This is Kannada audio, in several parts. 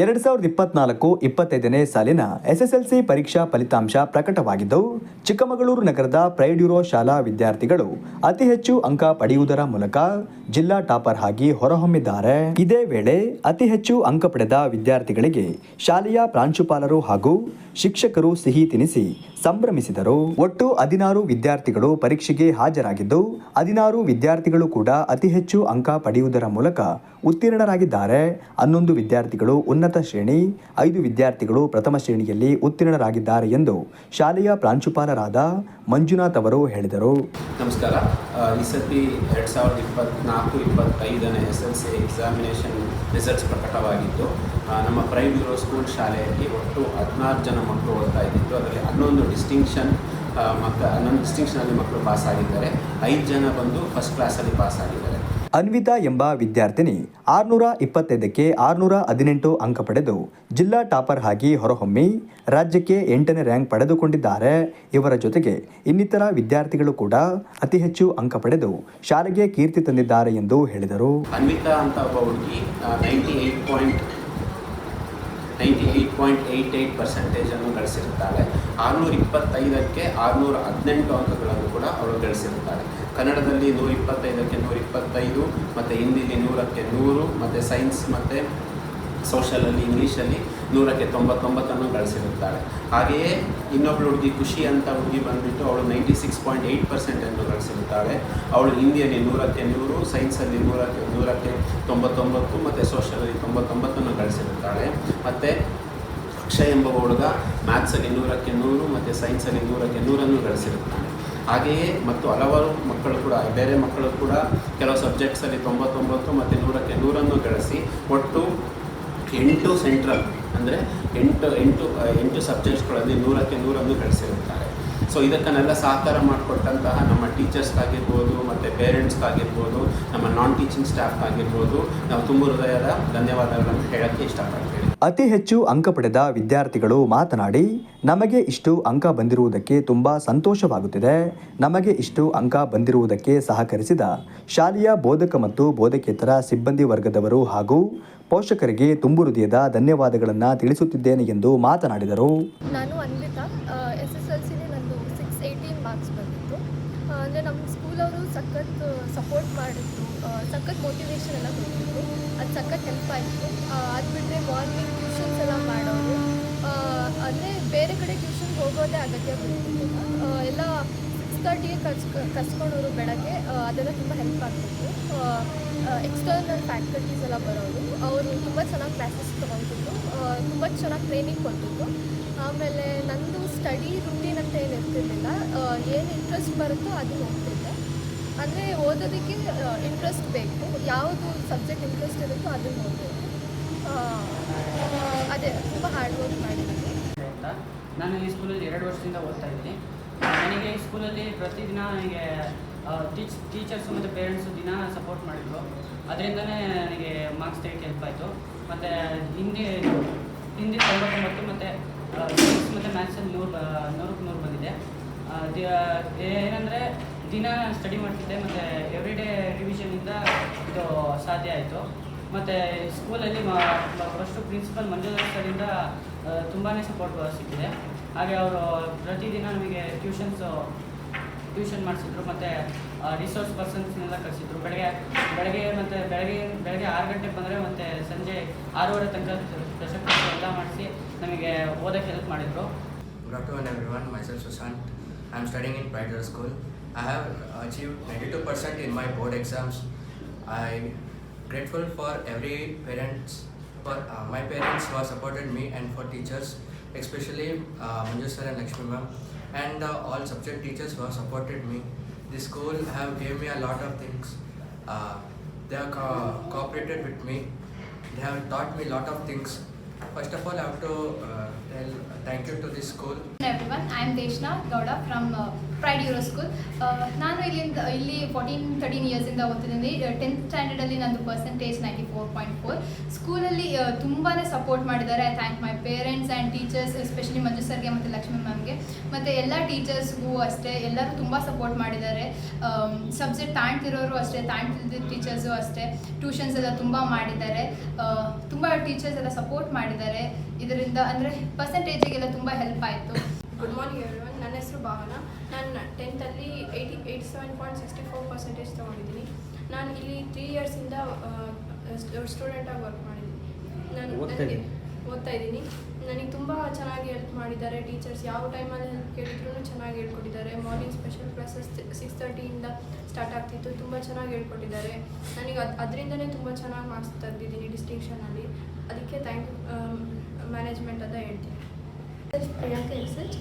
ಎರಡು ಸಾವಿರದ ಇಪ್ಪತ್ನಾಲ್ಕು ಇಪ್ಪತ್ತೈದನೇ ಸಾಲಿನ ಎಸ್ಎಸ್ಎಲ್ಸಿ ಪರೀಕ್ಷಾ ಫಲಿತಾಂಶ ಪ್ರಕಟವಾಗಿದ್ದು, ಚಿಕ್ಕಮಗಳೂರು ನಗರದ ಪ್ರೈಡ್ಯೂರೋ ಶಾಲಾ ವಿದ್ಯಾರ್ಥಿಗಳು ಅತಿ ಹೆಚ್ಚು ಅಂಕ ಪಡೆಯುವುದರ ಮೂಲಕ ಜಿಲ್ಲಾ ಟಾಪರ್ ಆಗಿ ಹೊರಹೊಮ್ಮಿದ್ದಾರೆ. ಇದೇ ವೇಳೆ ಅತಿ ಹೆಚ್ಚು ಅಂಕ ಪಡೆದ ವಿದ್ಯಾರ್ಥಿಗಳಿಗೆ ಶಾಲೆಯ ಪ್ರಾಂಶುಪಾಲರು ಹಾಗೂ ಶಿಕ್ಷಕರು ಸಿಹಿ ತಿನಿಸಿ ಸಂಭ್ರಮಿಸಿದರು. ಒಟ್ಟು ಹದಿನಾರು ವಿದ್ಯಾರ್ಥಿಗಳು ಪರೀಕ್ಷೆಗೆ ಹಾಜರಾಗಿದ್ದು, ಹದಿನಾರು ವಿದ್ಯಾರ್ಥಿಗಳು ಕೂಡ ಅತಿ ಹೆಚ್ಚು ಅಂಕ ಪಡೆಯುವುದರ ಮೂಲಕ ಉತ್ತೀರ್ಣರಾಗಿದ್ದಾರೆ. ಹನ್ನೊಂದು ವಿದ್ಯಾರ್ಥಿಗಳು ಉನ್ನತ ಶ್ರೇಣಿ, ಐದು ವಿದ್ಯಾರ್ಥಿಗಳು ಪ್ರಥಮ ಶ್ರೇಣಿಯಲ್ಲಿ ಉತ್ತೀರ್ಣರಾಗಿದ್ದಾರೆ ಎಂದು ಶಾಲೆಯ ಪ್ರಾಂಶುಪಾಲರಾದ ಮಂಜುನಾಥ್ ಅವರು ಹೇಳಿದರು. ನಮಸ್ಕಾರ. ಈ ಸತಿ ಎರಡು ಸಾವಿರದ ಇಪ್ಪತ್ತ್ನಾಲ್ಕು ಇಪ್ಪತ್ತೈದನೇ S L C examination results ಪ್ರಕಟವಾಗಿದ್ದು ನಮ್ಮ ಪ್ರೈಮ್ ಯೂರೋ ಸ್ಕೂಲ್ ಶಾಲೆಯಲ್ಲಿ ಒಟ್ಟು ಹದಿನಾರು ಜನ ಮಕ್ಕಳು ಓದ್ತಾ ಇದ್ದಿತ್ತು ಅದರಲ್ಲಿ ಹನ್ನೊಂದು ಡಿಸ್ಟಿಂಕ್ಷನ್ ಮಕ್ಕ, ಹನ್ನೊಂದು ಡಿಸ್ಟಿಂಕ್ಷನಲ್ಲಿ ಮಕ್ಕಳು ಪಾಸ್ ಆಗಿದ್ದಾರೆ. ಐದು ಜನ ಬಂದು ಫಸ್ಟ್ ಕ್ಲಾಸಲ್ಲಿ ಪಾಸ್ ಆಗಿದ್ದಾರೆ. ಅನ್ವಿತಾ ಎಂಬ ವಿದ್ಯಾರ್ಥಿನಿ ಆರುನೂರ ಇಪ್ಪತ್ತೈದಕ್ಕೆ ಆರುನೂರ ಹದಿನೆಂಟು ಅಂಕ ಪಡೆದು ಜಿಲ್ಲಾ ಟಾಪರ್ ಆಗಿ ಹೊರಹೊಮ್ಮಿ ರಾಜ್ಯಕ್ಕೆ ಎಂಟನೇ ರ್ಯಾಂಕ್ ಪಡೆದುಕೊಂಡಿದ್ದಾರೆ. ಇವರ ಜೊತೆಗೆ ಇನ್ನಿತರ ವಿದ್ಯಾರ್ಥಿಗಳು ಕೂಡ ಅತಿ ಹೆಚ್ಚು ಅಂಕ ಪಡೆದು ಶಾಲೆಗೆ ಕೀರ್ತಿ ತಂದಿದ್ದಾರೆ ಎಂದು ಹೇಳಿದರು. ಅನ್ವಿತಾ ಅಂತ ಒಬ್ಬ ಹುಡುಗಿ ninety eight point ninety eight point eight eight ಪರ್ಸೆಂಟೇಜನ್ನು ಗಳಿಸಿರುತ್ತಾಳೆ. ಆರುನೂರ ಇಪ್ಪತ್ತೈದಕ್ಕೆ ಆರುನೂರ ಹದಿನೆಂಟು ಅಂಕಗಳನ್ನು ಕೂಡ ಅವರು ಗಳಿಸಿರುತ್ತಾಳೆ. ಕನ್ನಡದಲ್ಲಿ ನೂರ ಇಪ್ಪತ್ತೈದಕ್ಕೆ ನೂರ ಇಪ್ಪತ್ತೈದು, ಮತ್ತು ಹಿಂದಿಲಿ ನೂರಕ್ಕೆ ನೂರು, ಮತ್ತು ಸೈನ್ಸ್ ಮತ್ತು ಸೋಷಲಲ್ಲಿ ಇಂಗ್ಲೀಷಲ್ಲಿ ನೂರಕ್ಕೆ ತೊಂಬತ್ತೊಂಬತ್ತನ್ನು ಗಳಿಸಿರುತ್ತಾಳೆ ಹಾಗೆಯೇ ಇನ್ನೊಬ್ಬಳು ಹುಡುಗಿ ಖುಷಿ ಅಂತ ಹುಡುಗಿ ಬಂದುಬಿಟ್ಟು ಅವಳು ನೈಂಟಿ ಸಿಕ್ಸ್ ಪಾಯಿಂಟ್ ಏಯ್ಟ್ ಪರ್ಸೆಂಟನ್ನು ಗಳಿಸಿರುತ್ತಾಳೆ. ಅವಳು ಹಿಂದಿಯಲ್ಲಿ ನೂರಕ್ಕೆ ನೂರು ಸೈನ್ಸಲ್ಲಿ ನೂರಕ್ಕೆ ನೂರಕ್ಕೆ ತೊಂಬತ್ತೊಂಬತ್ತು, ಮತ್ತು ಸೋಷಲಲ್ಲಿ ತೊಂಬತ್ತೊಂಬತ್ತನ್ನು ಗಳಿಸಿರುತ್ತಾಳೆ. ಮತ್ತು ಅಕ್ಷಯ್ ಎಂಬ ಹುಡುಗ ಮ್ಯಾಥ್ಸಲ್ಲಿ ನೂರಕ್ಕೆ ನೂರು, ಮತ್ತು ಸೈನ್ಸಲ್ಲಿ ನೂರಕ್ಕೆ ನೂರನ್ನು ಗಳಿಸಿರುತ್ತಾನೆ. ಹಾಗೆಯೇ ಮತ್ತು ಹಲವಾರು ಮಕ್ಕಳು ಕೂಡ, ಬೇರೆ ಮಕ್ಕಳು ಕೂಡ ಕೆಲವು ಸಬ್ಜೆಕ್ಟ್ಸಲ್ಲಿ ತೊಂಬತ್ತೊಂಬತ್ತು ಮತ್ತು ನೂರಕ್ಕೆ ನೂರನ್ನು ಗಳಿಸಿ ಒಟ್ಟು ಎಂಟು ಸೆಂಟ್ರಲ್ ಅಂದರೆ ಎಂಟು ಎಂಟು ಎಂಟು ಸಬ್ಜೆಕ್ಟ್ಸ್ಗಳಲ್ಲಿ ನೂರಕ್ಕೆ ನೂರನ್ನು ಗಳಿಸಿರುತ್ತಾರೆ. ಸೊ ಇದಕ್ಕನ್ನೆಲ್ಲ ಸಹಕಾರ ಮಾಡಿಕೊಟ್ಟಂತಹ ನಮ್ಮ ಟೀಚರ್ಸ್ಗಾಗಿರ್ಬೋದು ಮತ್ತು ಪೇರೆಂಟ್ಸ್ಗಾಗಿರ್ಬೋದು ನಮ್ಮ ನಾನ್ ಟೀಚಿಂಗ್ ಸ್ಟಾಫ್ಗಾಗಿರ್ಬೋದು ನಾವು ತುಂಬ ಹೃದಯದ ಧನ್ಯವಾದಗಳನ್ನು ಹೇಳೋಕ್ಕೆ ಇಷ್ಟಪಡ್ತೀವಿ ಅತಿ ಹೆಚ್ಚು ಅಂಕ ಪಡೆದ ವಿದ್ಯಾರ್ಥಿಗಳು ಮಾತನಾಡಿ ನಮಗೆ ಇಷ್ಟು ಅಂಕ ಬಂದಿರುವುದಕ್ಕೆ ತುಂಬ ಸಂತೋಷವಾಗುತ್ತಿದೆ. ನಮಗೆ ಇಷ್ಟು ಅಂಕ ಬಂದಿರುವುದಕ್ಕೆ ಸಹಕರಿಸಿದ ಶಾಲೆಯ ಬೋಧಕ ಮತ್ತು ಬೋಧಕೇತರ ಸಿಬ್ಬಂದಿ ವರ್ಗದವರು ಹಾಗೂ ಪೋಷಕರಿಗೆ ತುಂಬು ಹೃದಯದ ಧನ್ಯವಾದಗಳನ್ನು ತಿಳಿಸುತ್ತಿದ್ದೇನೆ ಎಂದು ಮಾತನಾಡಿದರು. ನಾನು ಅನ್ವಿತಾ ಎಸ್ ಎಸ್ ಎಲ್ ಸಿಲಿ ನಂದು ಸಿಕ್ಸ್ ಏಯ್ಟೀನ್ ಮಾರ್ಕ್ಸ್ ಬಂದಿತ್ತು ಅಂದರೆ ನಮ್ಮ ಸ್ಕೂಲವರು ಸಖತ್ ಸಪೋರ್ಟ್ ಮಾಡಿದ್ರು. ಸಖತ್ ಮೋಟಿವೇಶನ್ ಎಲ್ಲ ಕೊಟ್ಟಿದ್ರು. ಅದು ಸಖತ್ ಹೆಲ್ಪ್ ಆಯಿತು. ಅದು ಬಿಟ್ಟರೆ ಮಾರ್ನಿಂಗ್ ಟ್ಯೂಷನ್ಸ್ ಎಲ್ಲ ಮಾಡೋರು. ಅಂದರೆ ಬೇರೆ ಕಡೆ ಟ್ಯೂಷನ್ಗೆ ಹೋಗೋದೇ ಅಗತ್ಯ ಬೀಳ್ತಿರ್ಲಿಲ್ಲ ಎಲ್ಲ ಸಿಕ್ಸ್ ತರ್ಟಿಗೆ ಕರ್ಸ್ ಕರ್ಸ್ಕೊಂಡವರು ಬೆಳಗ್ಗೆ ಅದೆಲ್ಲ ತುಂಬ ಹೆಲ್ಪ್ ಆಗ್ತಿತ್ತು. ಎಕ್ಸ್ಟರ್ನಲ್ ಫ್ಯಾಕಲ್ಟೀಸ್ ಎಲ್ಲ ಬರೋರು. ಅವರು ತುಂಬ ಚೆನ್ನಾಗಿ ಕ್ಲಾಸಸ್ ತೊಗೊತಿದ್ರು ತುಂಬ ಚೆನ್ನಾಗಿ ಟ್ರೈನಿಂಗ್ ಕೊಡ್ತಿದ್ರು ಆಮೇಲೆ ನಂದು ಸ್ಟಡಿ ರುಟೀನ್ ಅಂತ ಏನು ಇರ್ತಿರ್ಲಿಲ್ಲ ಏನು ಇಂಟ್ರೆಸ್ಟ್ ಬರುತ್ತೋ ಅದು ಹೋಗ್ತಿದ್ದೆ ಅಂದರೆ ಓದೋದಕ್ಕೆ ಇಂಟ್ರೆಸ್ಟ್ ಬೇಕು. ಯಾವುದು ಸಬ್ಜೆಕ್ಟ್ ಇಂಟ್ರೆಸ್ಟ್ ಇರುತ್ತೋ ಅದನ್ನು ಓದಬೇಕು ಅದೇ, ತುಂಬ ಹಾರ್ಡ್ ವರ್ಕ್ ಮಾಡಿದ್ದೀನಿ. ನಾನು ಈ ಸ್ಕೂಲಲ್ಲಿ ಎರಡು ವರ್ಷದಿಂದ ಓದ್ತಾ ಇದ್ದೀನಿ. ನನಗೆ ಈ ಸ್ಕೂಲಲ್ಲಿ ಪ್ರತಿದಿನ ನನಗೆ ಟೀಚ್ ಟೀಚರ್ಸು ಮತ್ತು ಪೇರೆಂಟ್ಸು ದಿನ ಸಪೋರ್ಟ್ ಮಾಡಿದ್ರು. ಅದರಿಂದನೇ ನನಗೆ ಮಾರ್ಕ್ಸ್ ತೆಗೆಯೋಕ್ಕೆ ಹೆಲ್ಪ್ ಆಯಿತು. ಮತ್ತು ಹಿಂದಿ ಹಿಂದಿ ತೊಂಬತ್ತೊಂಬತ್ತು ಮತ್ತು ಮತ್ತು ಮ್ಯಾಥ್ಸಲ್ಲಿ ನೂರು ನೂರಕ್ಕೆ ನೂರು ಬಂದಿದೆ. ಏನಂದರೆ ದಿನ ಸ್ಟಡಿ ಮಾಡ್ತಿದ್ದೆ, ಮತ್ತು ಎವ್ರಿ ಡೇ ರಿವಿಷನಿಂದ ಇದು ಸಾಧ್ಯ ಆಯಿತು. ಮತ್ತು ಸ್ಕೂಲಲ್ಲಿ ಫಸ್ಟು ಪ್ರಿನ್ಸಿಪಲ್ ಮಂಜುನಾಥ್ ಸರಿಂದ ತುಂಬಾ ಸಪೋರ್ಟ್ ಸಿಕ್ಕಿದೆ. ಹಾಗೆ ಅವರು ಪ್ರತಿದಿನ ನಮಗೆ ಟ್ಯೂಷನ್ಸು ಟ್ಯೂಷನ್ ಮಾಡಿಸಿದ್ರು, ಮತ್ತು ರಿಸೋರ್ಸ್ ಪರ್ಸನ್ಸ್ನೆಲ್ಲ ಕಳಿಸಿದ್ರು. ಬೆಳಗ್ಗೆ ಬೆಳಗ್ಗೆ ಮತ್ತು ಬೆಳಗ್ಗೆ ಬೆಳಗ್ಗೆ ಆರು ಗಂಟೆಗೆ ಬಂದರೆ ಮತ್ತು ಸಂಜೆ ಆರೂವರೆ ತನಕ ಪ್ರಸಕ್ತಿ ಎಲ್ಲ ಮಾಡಿಸಿ ನಮಗೆ ಓದೋಕ್ಕೆ ಹೆಲ್ಪ್ ಮಾಡಿದರು. Good afternoon everyone Myself Sushant. I am studying in Pride School. I have achieved 92% in my board exams. I grateful for every parents, for uh, my parents who have supported me, and for teachers, especially uh, Manju sir and Lakshmi ma'am, and uh, all subject teachers who have supported me. This school have gave me a lot of things. Uh, they have co- cooperated with me. They have taught me a lot of things. First of all, I have to uh, tell thank you to this school everyone. I am Deshna Gowda from uh, pride Euro school ನಾನು ಇಲ್ಲಿಂದ, ಇಲ್ಲಿ ಫೋರ್ಟೀನ್ ತರ್ಟೀನ್ ಇಯರ್ಸಿಂದ ಓದ್ತಿದ್ದೀನಿ. ಟೆಂತ್ ಸ್ಟ್ಯಾಂಡರ್ಡಲ್ಲಿ ನಂದು percentage ninety four point four ಸ್ಕೂಲಲ್ಲಿ ತುಂಬಾ ಸಪೋರ್ಟ್ ಮಾಡಿದ್ದಾರೆ. I thank my parents and teachers especially Manju ಸರ್ಗೆ ಮತ್ತು ಲಕ್ಷ್ಮಿ ಮ್ಯಾಮ್ಗೆ ಮತ್ತು ಎಲ್ಲ ಟೀಚರ್ಸ್ಗೂ ಅಷ್ಟೇ, ಎಲ್ಲರೂ ತುಂಬ ಸಪೋರ್ಟ್ ಮಾಡಿದ್ದಾರೆ. ಸಬ್ಜೆಕ್ಟ್ ತಾಣ್ತಿರೋರು ಅಷ್ಟೇ ತಾಣ್ತಿದ್ದ ಟೀಚರ್ಸು ಅಷ್ಟೇ. ಟ್ಯೂಷನ್ಸ್ ಎಲ್ಲ ತುಂಬ ಮಾಡಿದ್ದಾರೆ. ತುಂಬ ಟೀಚರ್ಸ್ ಎಲ್ಲ ಸಪೋರ್ಟ್ ಮಾಡಿದ್ದಾರೆ. ಇದರಿಂದ ಅಂದರೆ ಪರ್ಸೆಂಟೇಜಿಗೆಲ್ಲ ತುಂಬ ಹೆಲ್ಪ್ ಆಯಿತು. ಗುಡ್ ಮಾರ್ನಿಂಗ್ ಎವ್ರಿವನ್ ನನ್ನ ಹೆಸರು ಭಾವನಾ. ನಾನು ಟೆಂತಲ್ಲಿ eighty eighty seven point sixty four percentage ತೊಗೊಂಡಿದ್ದೀನಿ. ನಾನು ಇಲ್ಲಿ ತ್ರೀ ಇಯರ್ಸಿಂದ ಸ್ಟೂಡೆಂಟಾಗಿ ವರ್ಕ್ ಮಾಡಿದ್ದೀನಿ. ನಾನು ನನಗೆ ಓದ್ತಾ ಇದ್ದೀನಿ. ನನಗೆ ತುಂಬ ಚೆನ್ನಾಗಿ ಹೆಲ್ಪ್ ಮಾಡಿದ್ದಾರೆ. ಟೀಚರ್ಸ್ ಯಾವ ಟೈಮಲ್ಲಿ ಹೆಲ್ಪ್ ಕೇಳಿದ್ರು ಚೆನ್ನಾಗಿ ಹೇಳ್ಕೊಟ್ಟಿದ್ದಾರೆ. ಮಾರ್ನಿಂಗ್ ಸ್ಪೆಷಲ್ ಕ್ಲಾಸಸ್ ಸಿಕ್ಸ್ ತರ್ಟಿಯಿಂದ ಸ್ಟಾರ್ಟ್ ಆಗ್ತಿತ್ತು. ತುಂಬ ಚೆನ್ನಾಗಿ ಹೇಳ್ಕೊಟ್ಟಿದ್ದಾರೆ. ನನಗೆ ಅದು ಅದರಿಂದನೇ ತುಂಬ ಚೆನ್ನಾಗಿ ಮಾರ್ಕ್ಸ್ ತೆಗೆದಿದ್ದೀನಿ ಡಿಸ್ಟಿಂಕ್ಷನಲ್ಲಿ ಅದಕ್ಕೆ ಥ್ಯಾಂಕ್ ಯು ಮ್ಯಾನೇಜ್ಮೆಂಟ್ ಅಂತ ಹೇಳ್ತೀನಿ. ಪ್ರಿಯಾಂಕ ಎಸ್ ಎಚ್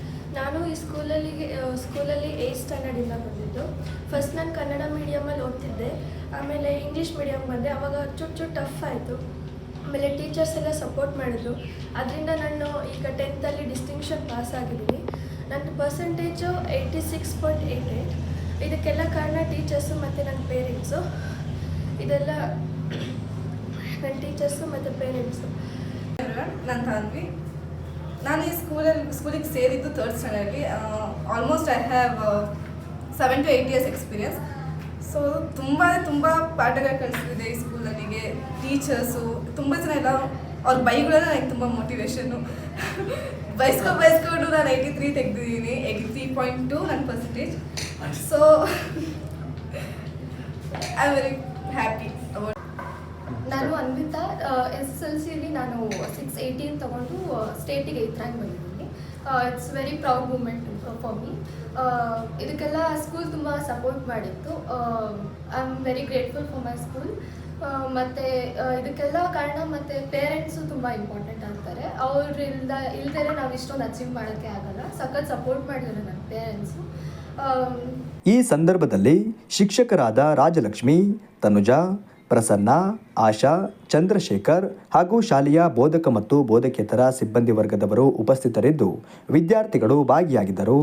ಸ್ಕೂಲಲ್ಲಿ ಸ್ಕೂಲಲ್ಲಿ ಏಯ್ತ್ ಸ್ಟ್ಯಾಂಡರ್ಡಿಂದ ಬಂದಿದ್ದು. ಫಸ್ಟ್ ನಾನು ಕನ್ನಡ ಮೀಡಿಯಮಲ್ಲಿ ಓದ್ತಿದ್ದೆ. ಆಮೇಲೆ ಇಂಗ್ಲೀಷ್ ಮೀಡಿಯಮ್ ಬಂದೆ. ಚುಟ್ಟು ಚುಟ್ಟು ಟಫ್ ಆಯಿತು. ಆಮೇಲೆ ಟೀಚರ್ಸ್ ಎಲ್ಲ ಸಪೋರ್ಟ್ ಮಾಡಿದ್ರು. ಅದರಿಂದ ನಾನು ಈಗ ಟೆಂತಲ್ಲಿ ಡಿಸ್ಟಿಂಕ್ಷನ್ ಪಾಸ್ ಆಗಿದ್ದೀನಿ. ನನ್ನ percentage eighty six point eight. Eight ಇದಕ್ಕೆಲ್ಲ ಕಾರಣ ಟೀಚರ್ಸು ಮತ್ತು ನನ್ನ ಪೇರೆಂಟ್ಸು ಇದೆಲ್ಲ ನನ್ನ ಟೀಚರ್ಸು ಮತ್ತು ಪೇರೆಂಟ್ಸು ನಾನು ತಾನ್ವಿ ನಾನು ಈ ಸ್ಕೂಲಲ್ಲಿ ಸ್ಕೂಲಿಗೆ ಸೇರಿದ್ದು third ಸ್ಟ್ಯಾಂಡರ್ಡ್ಲಿ almost I have seven to eight years experience so ತುಂಬ ತುಂಬ ಪಾಠಗಳು ಕಲಿಸ್ತಿದೆ ಈ ಸ್ಕೂಲ್ ನನಗೆ. ಟೀಚರ್ಸು ತುಂಬ ಜನ ಎಲ್ಲ ಅವ್ರ ಬೈಗಳೆಲ್ಲ ನನಗೆ ತುಂಬ ಮೋಟಿವೇಶನ್ನು ಬಯಸ್ಕೊಂಡು ಬಯಸ್ಕೊಂಡು ನಾನು ಏಯ್ಟಿ ತ್ರೀ ತೆಗೆದಿದ್ದೀನಿ. ಏಯ್ಟಿ ತ್ರೀ ಪಾಯಿಂಟ್ ಟು ನನ್ನ percentage so I am very happy about ನಾನು ಅನ್ವಿತಾ ಎಸ್ ಎಸ್ ನಾನು ಸಿಕ್ಸ್ ಏಯ್ಟೀನ್ ತೊಗೊಂಡು ಸ್ಟೇಟಿಗೆ ಏಯ್ತ್ ರ್ಯಾಂಕ್ ಬಂದಿದ್ದೀನಿ. It's very proud moment for me ಇದಕ್ಕೆಲ್ಲ ಸ್ಕೂಲ್ ತುಂಬ ಸಪೋರ್ಟ್ ಮಾಡಿತ್ತು. I am very grateful for my school ಮತ್ತು ಇದಕ್ಕೆಲ್ಲ ಕಾರಣ ಮತ್ತು ಪೇರೆಂಟ್ಸು ತುಂಬ ಇಂಪಾರ್ಟೆಂಟ್ ಆಗ್ತಾರೆ. ಅವರಿಂದ ಇಲ್ದೇ ನಾವು ಇಷ್ಟೊಂದು ಅಚೀವ್ ಮಾಡೋಕ್ಕೆ ಆಗಲ್ಲ. ಸಖತ್ ಸಪೋರ್ಟ್ ಮಾಡಿದ್ದಾರೆ ನನ್ನ ಪೇರೆಂಟ್ಸು ಈ ಸಂದರ್ಭದಲ್ಲಿ ಶಿಕ್ಷಕರಾದ ರಾಜಲಕ್ಷ್ಮಿ, ತನುಜಾ ಪ್ರಸನ್ನ ಆಶಾ ಚಂದ್ರಶೇಖರ್ ಹಾಗೂ ಶಾಲೆಯ ಬೋಧಕ ಮತ್ತು ಬೋಧಕೇತರ ಸಿಬ್ಬಂದಿ ವರ್ಗದವರು ಉಪಸ್ಥಿತರಿದ್ದು ವಿದ್ಯಾರ್ಥಿಗಳು ಭಾಗಿಯಾಗಿದ್ದರು.